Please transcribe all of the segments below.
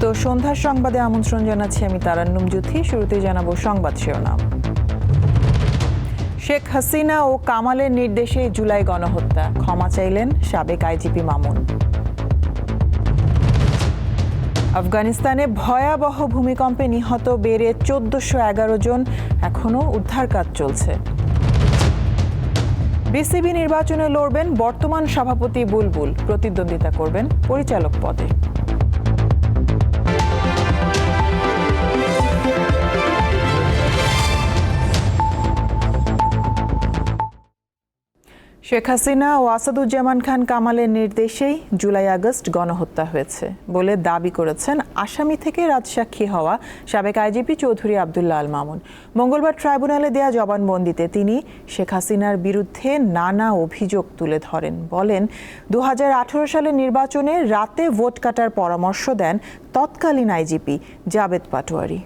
দীপ্ত সন্ধ্যার সংবাদে আমন্ত্রণ জানাচ্ছি আমি তারান্নুম জুথি শুরুতে জানাব সংবাদ শিরোনাম। শেখ হাসিনা ও কামালের নির্দেশে জুলাই গণহত্যা। ক্ষমা চাইলেন সাবেক আইজিপি মামুন। আফগানিস্তানে ভয়াবহ ভূমিকম্পে নিহত বেড়ে চোদ্দশো এগারো জন এখনও উদ্ধার কাজ চলছে। বিসিবি নির্বাচনে লড়বেন বর্তমান সভাপতি বুলবুল। প্রতিদ্বন্দ্বিতা করবেন পরিচালক পদে। শেখ হাসিনা ও আসাদুজ্জামান খান কামালের নির্দেশেই জুলাই আগস্ট গণহত্যা হয়েছে বলে দাবি করেছেন আসামি থেকে রাজসাক্ষী হওয়া সাবেক আইজিপি চৌধুরী আবদুল্লাহ আল মামুন। মঙ্গলবার ট্রাইব্যুনালে দেয়া জবানবন্দিতে তিনি শেখ হাসিনার বিরুদ্ধে নানা অভিযোগ তুলে ধরেন। বলেন দু হাজার আঠারো সালের নির্বাচনে রাতে ভোট কাটার পরামর্শ দেন তৎকালীন আইজিপি জাবেদ পাটোয়ারি।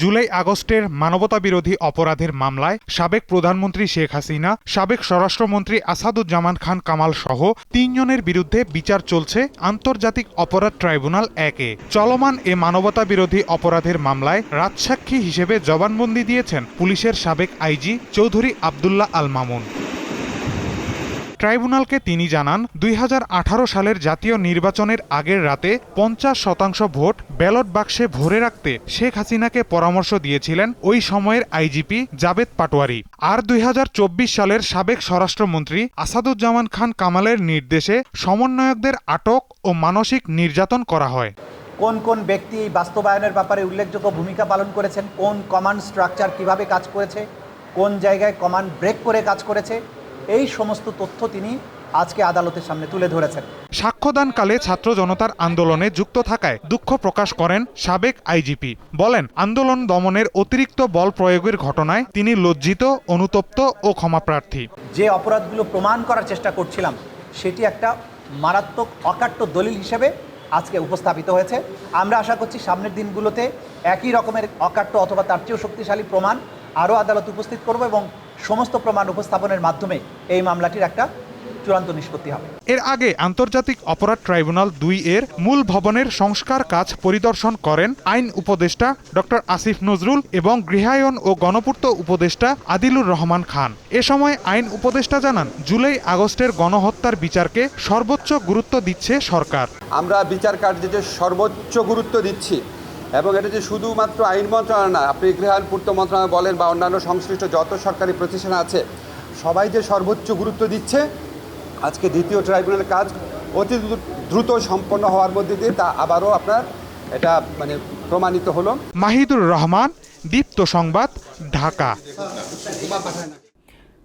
জুলাই আগস্টের মানবতাবিরোধী অপরাধের মামলায় সাবেক প্রধানমন্ত্রী শেখ হাসিনা, সাবেক স্বরাষ্ট্রমন্ত্রী আসাদুজ্জামান খান কামাল সহ তিনজনের বিরুদ্ধে বিচার চলছে আন্তর্জাতিক অপরাধ ট্রাইব্যুনাল একে। চলমান এ মানবতাবিরোধী অপরাধের মামলায় রাজসাক্ষী হিসেবে জবানবন্দি দিয়েছেন পুলিশের সাবেক আইজি চৌধুরী আবদুল্লাহ আল মামুন। ট্রাইব্যুনালকে তিনি জানান, দুই হাজার আঠারো সালের জাতীয় নির্বাচনের আগের রাতে পঞ্চাশ শতাংশ ভোট ব্যালট বাক্সে ভরে রাখতে শেখ হাসিনাকে পরামর্শ দিয়েছিলেন ওই সময়ের আইজিপি জাবেদ পাটোয়ারি। আর দুই সালের সাবেক স্বরাষ্ট্রমন্ত্রী আসাদুজ্জামান খান কামালের নির্দেশে সমন্বয়কদের আটক ও মানসিক নির্যাতন করা হয়। কোন কোন ব্যক্তি এই বাস্তবায়নের ব্যাপারে উল্লেখযোগ্য ভূমিকা পালন করেছেন? কোন কমান্ড স্ট্রাকচার কীভাবে কাজ করেছে? কোন জায়গায় কমান্ড ব্রেক করে কাজ করেছে? এই সমস্ত তথ্য তিনি আজকে আদালতের সামনে তুলে ধরেছেন। সাক্ষ্যদানকালে ছাত্র জনতার আন্দোলনে যুক্ত থাকায় দুঃখ প্রকাশ করেন সাবেক আইজিপি। বলেন আন্দোলন দমনের অতিরিক্ত বল প্রয়োগের ঘটনায় তিনি লজ্জিত অনুতপ্ত ও ক্ষমাপ্রার্থী যে অপরাধগুলো প্রমাণ করার চেষ্টা করছিলাম সেটি একটা মারাত্মক অকাট্য দলিল হিসেবে আজকে উপস্থাপিত হয়েছে। আমরা আশা করছি সামনের দিনগুলোতে একই রকমের অকাট্য অথবা তার চেয়েও শক্তিশালী প্রমাণ আরও আদালত উপস্থিত করব এবং সমস্ত প্রমাণ উপস্থাপনের মাধ্যমে এই মামলাটির একটা চূড়ান্ত নিষ্পত্তি হবে। এর আগে আন্তর্জাতিক অপরাধ ট্রাইব্যুনাল দুই এর মূল ভবনের সংস্কার কাজ পরিদর্শন করেন আইন উপদেষ্টা ডক্টর আসিফ নজরুল এবং গৃহায়ন ও গণপূর্ত উপদেষ্টা আদিলুর রহমান খান। এ সময় আইন উপদেষ্টা জানান জুলাই আগস্টের গণহত্যার বিচারকে সর্বোচ্চ গুরুত্ব দিচ্ছে সরকার। আমরা বিচার কার্যে সর্বোচ্চ গুরুত্ব দিচ্ছি এবং এটা যে শুধুমাত্র আইন মন্ত্রণালয় না, আপনি গৃহায়ণ পূর্ত মন্ত্রণালয় বলেন বা অন্যান্য সংশ্লিষ্ট যত সরকারি প্রতিষ্ঠান আছে, সবাই যে সর্বোচ্চ গুরুত্ব দিচ্ছে, আজকে দ্বিতীয় ট্রাইব্যুনালের কাজ অতি দ্রুত সম্পন্ন হওয়ার মধ্যে দিয়ে তা আবারও আপনার এটা মানে প্রমাণিত হলো। মাহিদুর রহমান, দীপ্ত সংবাদ, ঢাকা।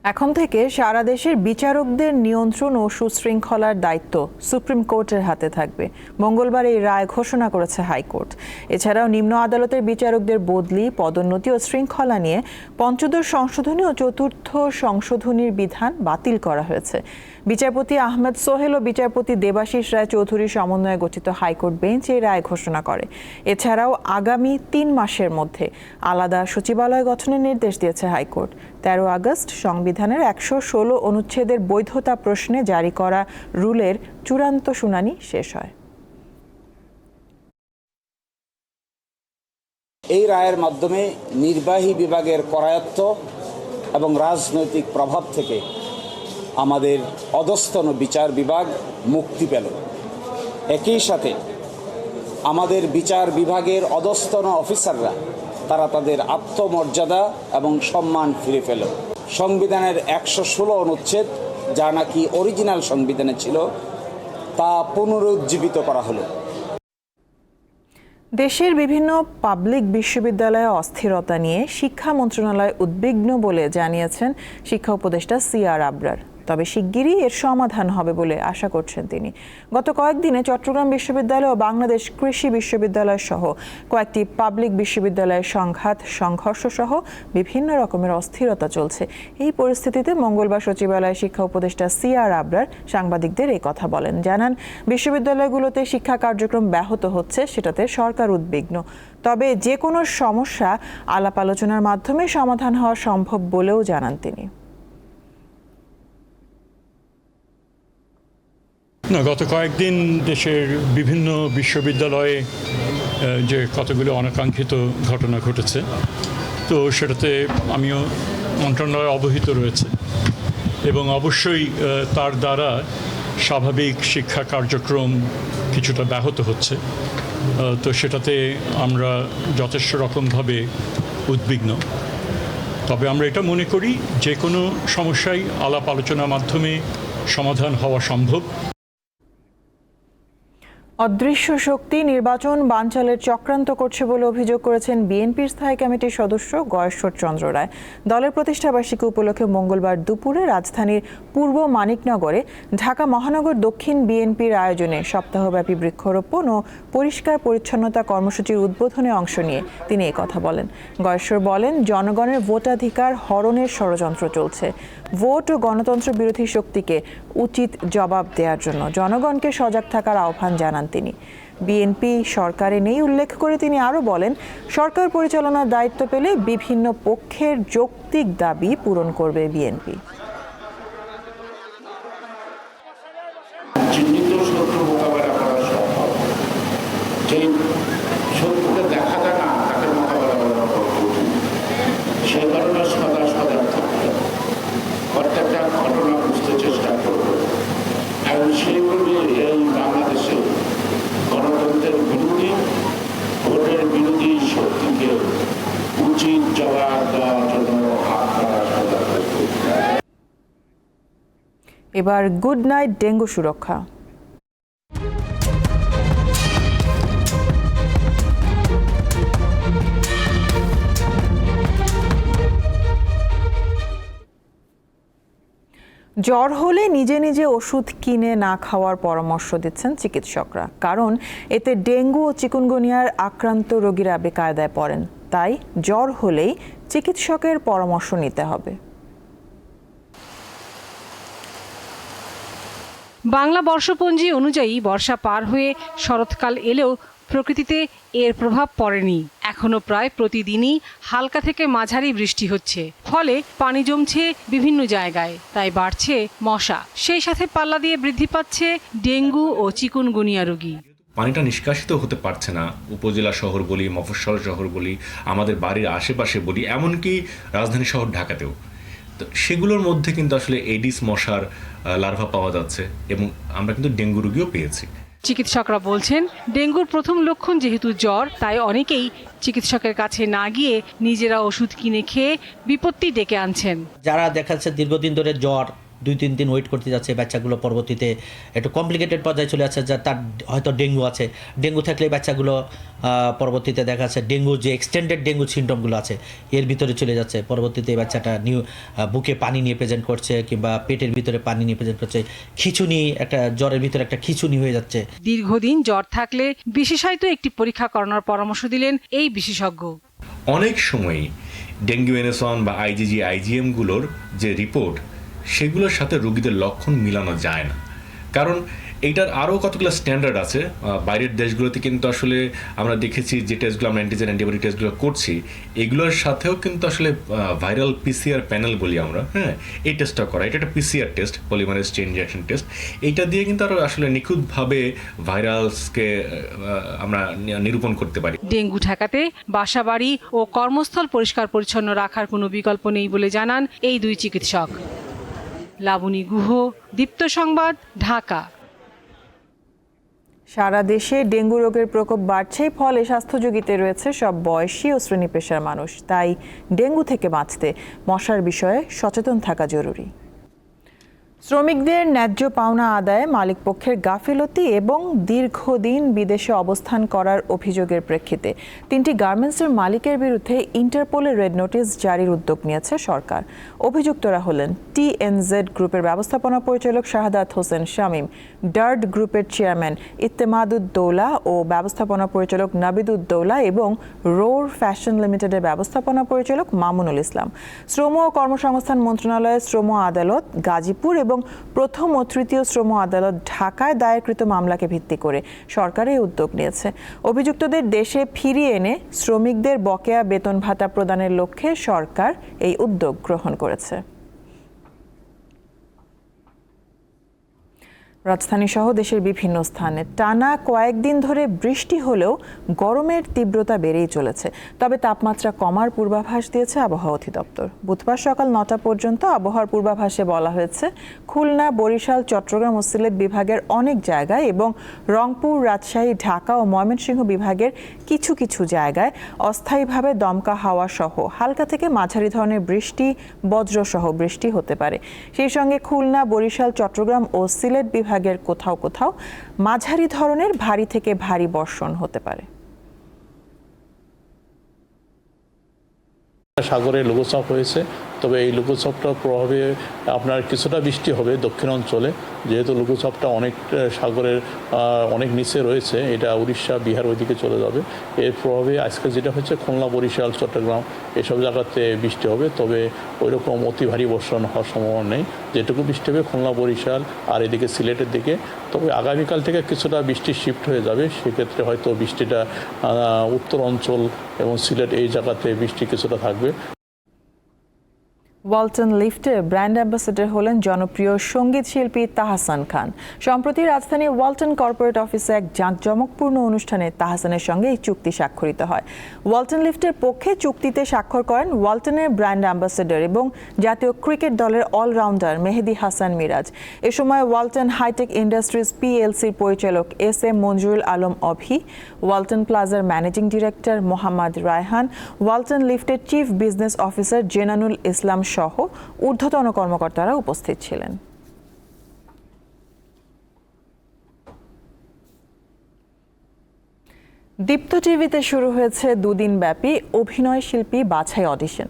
এখন থেকে সারা দেশের বিচারকদের নিয়ন্ত্রণ ও সুশৃঙ্খলার দায়িত্ব সুপ্রিম কোর্টের হাতে থাকবে। মঙ্গলবার এই রায় ঘোষণা করেছে হাইকোর্ট। এছাড়াও নিম্ন আদালতের বিচারকদের বদলি, পদোন্নতি ও শৃঙ্খলা নিয়ে পঞ্চদশ সংশোধনী ও চতুর্থ সংশোধনীর বিধান বাতিল করা হয়েছে। বিচারপতি আহমেদ সোহেল ও বিচারপতি দেবাশিস রায় চৌধুরীর সমন্বয়ে গঠিত হাইকোর্ট বেঞ্চ এই রায় ঘোষণা করে। এছাড়াও আগামী তিন মাসের মধ্যে আলাদা সচিবালয় গঠনের নির্দেশ দিয়েছে হাইকোর্ট। তেরো আগস্ট সংবিধানের একশো ষোলো অনুচ্ছেদের বৈধতা প্রশ্নে জারি করা রুলের চূড়ান্ত শুনানি শেষ হয়। এই রায়ের মাধ্যমে নির্বাহী বিভাগের করায়ত্ত এবং রাজনৈতিক প্রভাব থেকে আমাদের অধস্তন বিচার বিভাগ মুক্তি পেল। একই সাথে আমাদের বিচার বিভাগের অধস্তন অফিসাররা, তারা তাদের আত্মমর্যাদা এবং সম্মান ফিরে পেল। সংবিধানের একশো ষোলো অনুচ্ছেদ, যা নাকি অরিজিনাল সংবিধানে ছিল, তা পুনরুজ্জীবিত করা হলো। দেশের বিভিন্ন পাবলিক বিশ্ববিদ্যালয়ে অস্থিরতা নিয়ে শিক্ষা মন্ত্রণালয় উদ্বিগ্ন বলে জানিয়েছেন শিক্ষা উপদেষ্টা সি আর আবরার। তবে শিগগিরই এর সমাধান হবে বলে আশা করছেন তিনি। গত কয়েকদিনে চট্টগ্রাম বিশ্ববিদ্যালয় ও বাংলাদেশ কৃষি বিশ্ববিদ্যালয় সহ কয়েকটি পাবলিক বিশ্ববিদ্যালয়ের সংঘাত, সংঘর্ষ সহ বিভিন্ন রকমের অস্থিরতা চলছে। এই পরিস্থিতিতে মঙ্গলবার সচিবালয়ে শিক্ষা উপদেষ্টা সি আর আবরার সাংবাদিকদের এই কথা বলেন। জানান, বিশ্ববিদ্যালয়গুলোতে শিক্ষা কার্যক্রম ব্যাহত হচ্ছে, সেটাতে সরকার উদ্বিগ্ন। তবে যে কোনো সমস্যা আলাপ আলোচনার মাধ্যমে সমাধান হওয়া সম্ভব বলেও জানান তিনি। না, গত কয়েকদিন দেশের বিভিন্ন বিশ্ববিদ্যালয়ে যে কতগুলো অনাকাঙ্ক্ষিত ঘটনা ঘটেছে, তো সেটাতে আমিও মন্ত্রণালয় অবহিত রয়েছে এবং অবশ্যই তার দ্বারা স্বাভাবিক শিক্ষা কার্যক্রম কিছুটা ব্যাহত হচ্ছে তো সেটাতে আমরা যথেষ্ট রকমভাবে উদ্বিগ্ন। তবে আমরা এটা মনে করি, যে কোনো সমস্যাই আলাপ আলোচনার মাধ্যমে সমাধান হওয়া সম্ভব। অদৃশ্য শক্তি নির্বাচন বানচালের চক্রান্ত করছে বলে অভিযোগ করেছেন বিএনপির স্থায়ী কমিটির সদস্য গয়েশ্বর চন্দ্র রায়। দলের প্রতিষ্ঠাবার্ষিকী উপলক্ষে মঙ্গলবার দুপুরে রাজধানীর পূর্ব মানিকনগরে ঢাকা মহানগর দক্ষিণ বিএনপির আয়োজনে সপ্তাহব্যাপী বৃক্ষরোপণ ও পরিষ্কার পরিচ্ছন্নতা কর্মসূচির উদ্বোধনে অংশ নিয়ে তিনি কথা বলেন। গয়েশ্বর বলেন, জনগণের ভোটাধিকার হরণের ষড়যন্ত্র চলছে। ভোট ও গণতন্ত্র বিরোধী শক্তিকে উচিত জবাব দেওয়ার জন্য জনগণকে সজাগ থাকার আহ্বান জানান তিনি। বিএনপি সরকারে নেই উল্লেখ করে তিনি আরও বলেন, সরকার পরিচালনার দায়িত্ব পেলে বিভিন্ন পক্ষের যৌক্তিক দাবি পূরণ করবে বিএনপি চিহ্নিত শত্রু মোকাবেলা করা সম্ভব যেই শত্রুকে দেখা যায় না তাকে মোকাবেলা করা খুব কঠিন সেই কারণে সদা সজাগ থাকতে হবে। প্রত্যেকটা ঘটনা বুঝতে চেষ্টা করবে এবং সেইভাবে এই বাংলাদেশে গণতন্ত্রের বিরোধী ভোটের বিরোধী শক্তিকে উচিত জবাব দেওয়ার জন্য আপনারা সজাগ থাকতে হবে। এবার গুড নাইট ডেঙ্গু সুরক্ষা। জ্বর হলে নিজে নিজে ওষুধ কিনে না খাওয়ার পরামর্শ দিচ্ছেন চিকিৎসকরা। কারণ এতে ডেঙ্গু ও চিকুনগুনিয়ার আক্রান্ত রোগীরা বেকায়দায় পড়েন। তাই জ্বর হলেই চিকিৎসকের পরামর্শ নিতে হবে। বাংলা বর্ষপঞ্জি অনুযায়ী বর্ষা পার হয়ে শরৎকাল এলেও প্রকৃতিতে এর প্রভাব পড়েনি। এখনও প্রায় প্রতিদিনই হালকা থেকে মাঝারি বৃষ্টি হচ্ছে। ফলে পানি জমছে বিভিন্ন জায়গায়, তাই বাড়ছে মশা। সেই সাথে পাল্লা দিয়ে বৃদ্ধি পাচ্ছে ডেঙ্গু ও চিকুনগুনিয়া রোগী। পানিটা নিষ্কাশিত হতে পারছে না। উপজেলা শহর বলি, মফস্বল শহর বলি, আমাদের বাড়ির আশেপাশে বলি, এমনকি রাজধানী শহর ঢাকাতেও। তো সেগুলোর মধ্যে কিন্তু আসলে এডিস মশার লার্ভা পাওয়া যাচ্ছে এবং আমরা কিন্তু ডেঙ্গু রোগীও পেয়েছি। চিকিৎসকরা বলছেন ডেঙ্গুর প্রথম লক্ষণ যেহেতু জ্বর তাই অনেকেই চিকিৎসকের কাছে না গিয়ে নিজেরা ওষুধ কিনে খেয়ে বিপত্তি ডেকে আনছেন। যারা দেখাচ্ছে দীর্ঘদিন ধরে জ্বর দুই তিন দিন ওয়েট করতে যাচ্ছে বাচ্চাগুলো পরবর্তীতে। একটু কমপ্লিকেটেড পর্যায়ে চলে যাচ্ছে যা তার হয়তো ডেঙ্গু আছে। ডেঙ্গু থাকলে বাচ্চাগুলো পরবর্তীতে দেখা যাচ্ছে ডেঙ্গু যে এক্সটেন্ডেড ডেঙ্গু সিমটমগুলো আছে এর ভিতরে চলে যাচ্ছে। পরবর্তীতে বাচ্চাটা নিউ বুকে পানি নিয়ে প্রেজেন্ট করছে কিংবা পেটের ভিতরে পানি নিয়ে প্রেজেন্ট করছে। খিচুনি একটা জ্বরের ভিতরে একটা খিচুনি হয়ে যাচ্ছে। দীর্ঘদিন জ্বর থাকলে বিশেষায়িত একটি পরীক্ষা করানোর পরামর্শ দিলেন এই বিশেষজ্ঞ। অনেক সময়ই ডেঙ্গু এনএসন বা আইজিজি আইজিএমগুলোর যে রিপোর্ট সেগুলোর সাথে রোগীদের লক্ষণ মিলানো যায় না। কারণ এইটার আরও কতগুলো স্ট্যান্ডার্ড আছে বাইরের দেশগুলোতে কিন্তু আসলে আমরা দেখেছি যে টেস্টগুলো আমরা অ্যান্টিজেন অ্যান্টিবডি টেস্টগুলো করছি, এগুলোর সাথেও কিন্তু আসলে ভাইরাল পিসিআর প্যানেল বলি আমরা হ্যাঁ এই টেস্টটা করা। এটা একটা PCR test polymerase chain reaction test এইটা দিয়ে কিন্তু আরও আসলে নিখুঁতভাবে ভাইরালসকে আমরা নিরূপণ করতে পারি। ডেঙ্গু ঠেকাতে বাসাবাড়ি ও কর্মস্থল পরিষ্কার পরিচ্ছন্ন রাখার কোনো বিকল্প নেই বলে জানান এই দুই চিকিৎসক। লাবণী গুহ, দীপ্ত সংবাদ, ঢাকা। সারা দেশে ডেঙ্গু রোগের প্রকোপ বাড়ছে ফলে স্বাস্থ্য ঝুঁকিতে রয়েছে সব বয়সী ও শ্রেণি পেশার মানুষ। তাই ডেঙ্গু থেকে বাঁচতে মশার বিষয়ে সচেতন থাকা জরুরি। শ্রমিকদের ন্যায্য পাওনা আদায়ে মালিকপক্ষের গাফিলতি এবং দীর্ঘদিন বিদেশে অবস্থান করার অভিযোগের প্রেক্ষিতে তিনটি গার্মেন্টসের মালিকের বিরুদ্ধে ইন্টারপোলের রেড নোটিশ জারির উদ্যোগ নিয়েছে সরকার। অভিযুক্তরা হলেন টিএনজেড গ্রুপের ব্যবস্থাপনা পরিচালক শাহাদাত হোসেন শামীম ডার্ড গ্রুপের চেয়ারম্যান ইত্তেমাদুদ্দৌলা ও ব্যবস্থাপনা পরিচালক নাবিদুদ্দৌলা এবং রোর ফ্যাশন লিমিটেডের ব্যবস্থাপনা পরিচালক মামুনুল ইসলাম। শ্রম ও কর্মসংস্থান মন্ত্রণালয়ের শ্রম আদালত গাজীপুর এবং প্রথম ও তৃতীয় শ্রম আদালত ঢাকায় দায়েরকৃত মামলাকে ভিত্তি করে সরকার এই উদ্যোগ নিয়েছে। অভিযুক্তদের দেশে ফিরিয়ে এনে শ্রমিকদের বকেয়া বেতন ভাতা প্রদানের লক্ষ্যে সরকার এই উদ্যোগ গ্রহণ করেছে। রাজধানী সহ দেশের বিভিন্ন স্থানে। টানা কয়েকদিন ধরে বৃষ্টি হলেও গরমের তীব্রতা বেড়েই চলেছে। তবে তাপমাত্রা কমার পূর্বাভাস দিয়েছে আবহাওয়া অধিদপ্তর। বুধবার সকাল নটা পর্যন্ত আবহাওয়ার পূর্বাভাসে বলা হয়েছে, খুলনা, বরিশাল, চট্টগ্রাম ও সিলেট বিভাগের অনেক জায়গায় এবং রংপুর, রাজশাহী, ঢাকা ও ময়মনসিংহ বিভাগের কিছু কিছু জায়গায় অস্থায়ীভাবে দমকা হাওয়া সহ হালকা থেকে মাঝারি ধরনের বৃষ্টি, বজ্রসহ বৃষ্টি হতে পারে। সেই সঙ্গে খুলনা, বরিশাল, চট্টগ্রাম ও সিলেট বিভাগের কোথাও কোথাও মাঝারি ধরনের ভারী থেকে ভারী বর্ষণ হতে পারে। সাগরে লঘুচাপ হয়েছে। তবে এই লঘুচাপটার প্রভাবে আপনার কিছুটা বৃষ্টি হবে দক্ষিণ অঞ্চলে, যেহেতু লঘুচাপটা অনেক সাগরের অনেক নিচে রয়েছে, এটা উড়িষ্যা, বিহার ওইদিকে চলে যাবে। এর প্রভাবে আজকে যেটা হচ্ছে খুলনা, বরিশাল, চট্টগ্রাম এসব জায়গাতে বৃষ্টি হবে, তবে ওই রকম অতি ভারী বর্ষণ হওয়ার সম্ভাবনা নেই। যেটুকু বৃষ্টি হবে খুলনা, বরিশাল আর এদিকে সিলেটের দিকে, তবে আগামীকাল থেকে কিছুটা বৃষ্টি শিফট হয়ে যাবে, সেক্ষেত্রে হয়তো বৃষ্টিটা উত্তর অঞ্চল এবং সিলেট এই জায়গাতে বৃষ্টি কিছুটা থাকবে। ওয়ালটন লিফটে ব্র্যান্ড অ্যাম্বাসেডর হলেন জনপ্রিয় সংগীত শিল্পী তাহসান খান। সম্প্রতি রাজধানীর ওয়ালটন কর্পোরেট অফিসে এক জাঁকজমকপূর্ণ অনুষ্ঠানে তাহসানের সঙ্গে এই চুক্তি স্বাক্ষরিত হয়। ওয়ালটন লিফটের পক্ষে চুক্তিতে স্বাক্ষর করেন ওয়ালটনের ব্র্যান্ড অ্যাম্বাসেডর এবং জাতীয় ক্রিকেট দলের অলরাউন্ডার মেহেদি হাসান মিরাজ। এ সময় ওয়ালটন হাইটেক ইন্ডাস্ট্রিজ পিএলসির পরিচালক S M Manjurul Alam Avi, Walton প্লাজার managing director Mohammad Raihan, Walton লিফটের chief business officer Jenanul Islam সহ ঊর্ধ্বতন কর্মকর্তারা উপস্থিত ছিলেন। দীপ্ত টিভিতে শুরু হয়েছে দুদিন ব্যাপী অভিনয় শিল্পী বাছাই অডিশন।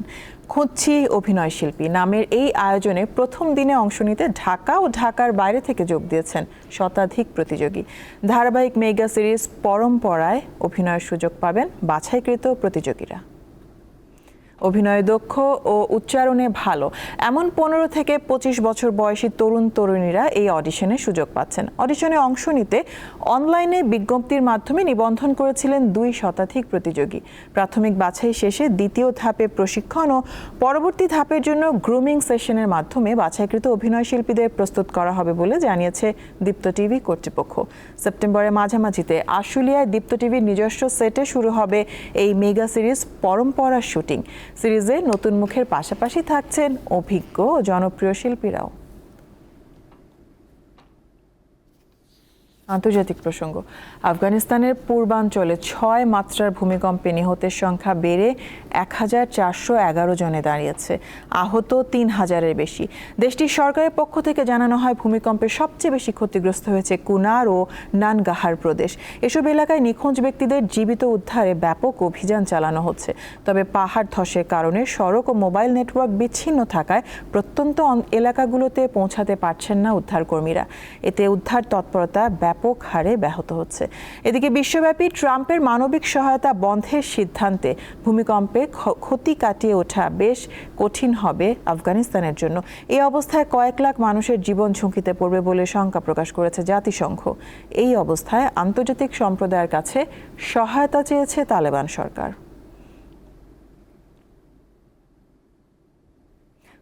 খুঁজছি অভিনয় শিল্পী নামের এই আয়োজনে প্রথম দিনে অংশ নিতে ঢাকা ও ঢাকার বাইরে থেকে যোগ দিয়েছেন শতাধিক প্রতিযোগী। ধারাবাহিক মেগা সিরিজ পরম্পরায় অভিনয়ের সুযোগ পাবেন বাছাইকৃত প্রতিযোগীরা। অভিনয়ে দক্ষ ও উচ্চারণে ভালো। এমন পনেরো থেকে পঁচিশ বছর বয়সী তরুণ তরুণীরা এই অডিশনে সুযোগ পাচ্ছেন। অডিশনে অংশ নিতে অনলাইনে বিজ্ঞপ্তির মাধ্যমে নিবন্ধন করেছিলেন দুই শতাধিক প্রতিযোগী। প্রাথমিক বাছাই শেষে দ্বিতীয় ধাপে প্রশিক্ষণ ও পরবর্তী ধাপের জন্য গ্রুমিং সেশনের মাধ্যমে বাছাইকৃত অভিনয় শিল্পীদের প্রস্তুত করা হবে বলে জানিয়েছে দীপ্ত টিভি কর্তৃপক্ষ। সেপ্টেম্বরের মাঝামাঝিতে আশুলিয়ায় দীপ্ত টিভির নিজস্ব সেটে শুরু হবে এই মেগা সিরিজ পরম্পরা শুটিং। সিরিজে নতুন মুখের পাশাপাশি থাকছেন অভিজ্ঞ ও জনপ্রিয় শিল্পীরাও। আন্তর্জাতিক প্রসঙ্গ। আফগানিস্তানের পূর্বাঞ্চলে ছয় মাত্রার ভূমিকম্পে নিহতের সংখ্যা বেড়ে এক হাজার চারশো এগারো জনে দাঁড়িয়েছে। আহত তিন হাজারের বেশি। দেশটির সরকারের পক্ষ থেকে জানানো হয়, ভূমিকম্পে সবচেয়ে বেশি ক্ষতিগ্রস্ত হয়েছে কুনার ও নানগাহার প্রদেশ। এসব এলাকায় নিখোঁজ ব্যক্তিদের জীবিত উদ্ধারে ব্যাপক অভিযান চালানো হচ্ছে। তবে পাহাড় ধসের কারণে সড়ক ও মোবাইল নেটওয়ার্ক বিচ্ছিন্ন থাকায় প্রত্যন্ত এলাকাগুলোতে পৌঁছাতে পারছেন না উদ্ধারকর্মীরা। এতে উদ্ধার তৎপরতা ব্যাপক হারে ব্যাহত হচ্ছে। এদিকে বিশ্বব্যাপী ট্রাম্পের মানবিক সহায়তা বন্ধের সিদ্ধান্তে ভূমিকম্পে ক্ষ- ক্ষতি কাটিয়ে ওঠা বেশ কঠিন হবে আফগানিস্তানের জন্য। এই অবস্থায় কয়েক লাখ মানুষের জীবন ঝুঁকিতে পড়বে বলে শঙ্কা প্রকাশ করেছে জাতিসংঘ। এই অবস্থায় আন্তর্জাতিক সম্প্রদায়ের কাছে সহায়তা চেয়েছে তালেবান সরকার।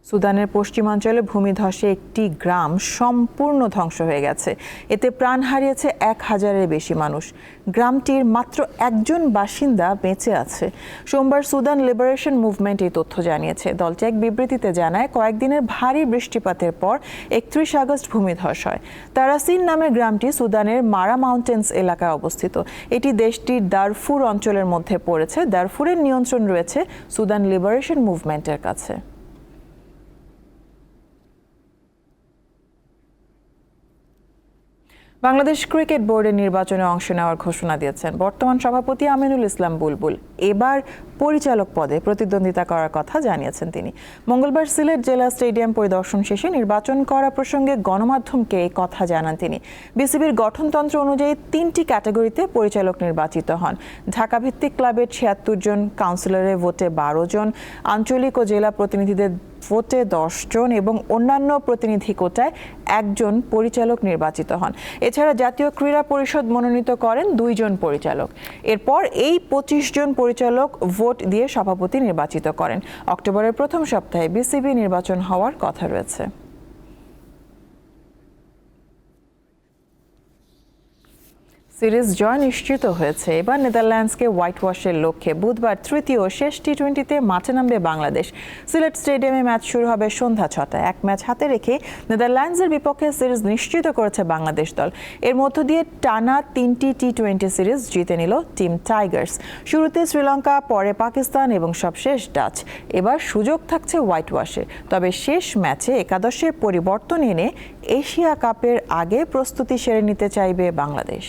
সুদানের পশ্চিমাঞ্চলে ভূমিধসে একটি গ্রাম সম্পূর্ণ ধ্বংস হয়ে গেছে। এতে প্রাণ হারিয়েছে এক হাজারের বেশি মানুষ। গ্রামটির মাত্র একজন বাসিন্দা বেঁচে আছে। সোমবার সুদান লিবারেশন মুভমেন্ট এই তথ্য জানিয়েছে। দলটি এক বিবৃতিতে জানায়, কয়েকদিনের ভারী বৃষ্টিপাতের পর একত্রিশ আগস্ট ভূমিধস হয়। তারাসিন নামের গ্রামটি সুদানের মারা মাউন্টেন্স এলাকায় অবস্থিত। এটি দেশটির দারফুর অঞ্চলের মধ্যে পড়েছে। দারফুরের নিয়ন্ত্রণ রয়েছে সুদান লিবারেশন মুভমেন্টের কাছে। বাংলাদেশ ক্রিকেট বোর্ডের নির্বাচনে অংশ নেওয়ার ঘোষণা দিয়েছেন বর্তমান সভাপতি আমিনুল ইসলাম বুলবুল। এবার পরিচালক পদে প্রতিদ্বন্দ্বিতা করার কথা জানিয়েছেন তিনি। মঙ্গলবার সিলেট জেলা স্টেডিয়াম পরিদর্শন শেষে নির্বাচন করা প্রসঙ্গে গণমাধ্যমকে এই কথা জানান তিনি। বিসিবির গঠনতন্ত্র অনুযায়ী তিনটি ক্যাটাগরিতে পরিচালক নির্বাচিত হন। ঢাকা ভিত্তিক ক্লাবের ছিয়াত্তর জন, কাউন্সিলরের ভোটে বারো জন, আঞ্চলিক ও জেলা প্রতিনিধিদের ভোটে দশজন এবং অন্যান্য প্রতিনিধি কোটায় একজন পরিচালক নির্বাচিত হন। এছাড়া জাতীয় ক্রীড়া পরিষদ মনোনীত করেন দুইজন পরিচালক। এরপর এই পঁচিশ জন পরিচালক ভোট দিয়ে সভাপতি নির্বাচিত করেন। অক্টোবরের প্রথম সপ্তাহে বিসিবি নির্বাচন হওয়ার কথা রয়েছে। সিরিজ জয় নিশ্চিত হয়েছে। এবার নেদারল্যান্ডসকে হোয়াইট ওয়াশের লক্ষ্যে বুধবার তৃতীয় শেষ টি টোয়েন্টিতে মাঠে নামবে বাংলাদেশ। সিলেট স্টেডিয়ামে ম্যাচ শুরু হবে সন্ধ্যা ছটায়। এক ম্যাচ হাতে রেখে নেদারল্যান্ডসের বিপক্ষে সিরিজ নিশ্চিত করেছে বাংলাদেশ দল। এর মধ্য দিয়ে টানা তিনটি টি টোয়েন্টি সিরিজ জিতে নিল টিম টাইগার্স। শুরুতে শ্রীলঙ্কা, পরে পাকিস্তান এবং সবশেষ ডাচ। এবার সুযোগ থাকছে হোয়াইট ওয়াশে তবে শেষ ম্যাচে একাদশের পরিবর্তন এনে এশিয়া কাপের আগে প্রস্তুতি সেরে নিতে চাইবে বাংলাদেশ।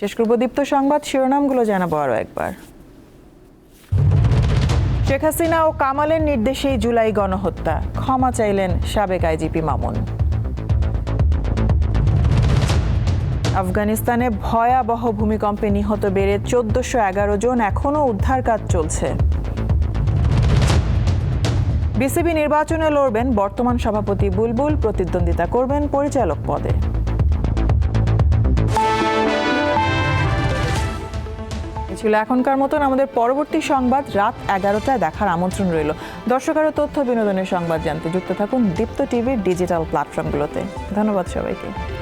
শেষ করব দীপ্ত সংবাদ, শিরোনামগুলো জানাব আরও একবার। শেখ হাসিনা ও কামালের নির্দেশেই জুলাই গণহত্যা। ক্ষমা চাইলেন সাবেক আইজিপি মামুন। আফগানিস্তানে ভয়াবহ ভূমিকম্পে নিহত বেড়ে চোদ্দশো এগারো জন এখনও উদ্ধার কাজ চলছে। বিসিবি নির্বাচনে লড়বেন বর্তমান সভাপতি বুলবুল, প্রতিদ্বন্দ্বিতা করবেন পরিচালক পদে। ছিল এখনকার মতন আমাদের পরবর্তী সংবাদ রাত এগারোটায় দেখার আমন্ত্রণ রইল। দর্শক আরও তথ্য, বিনোদনের সংবাদ জানতে যুক্ত থাকুন দীপ্ত টিভির ডিজিটাল প্ল্যাটফর্মগুলোতে। ধন্যবাদ সবাইকে।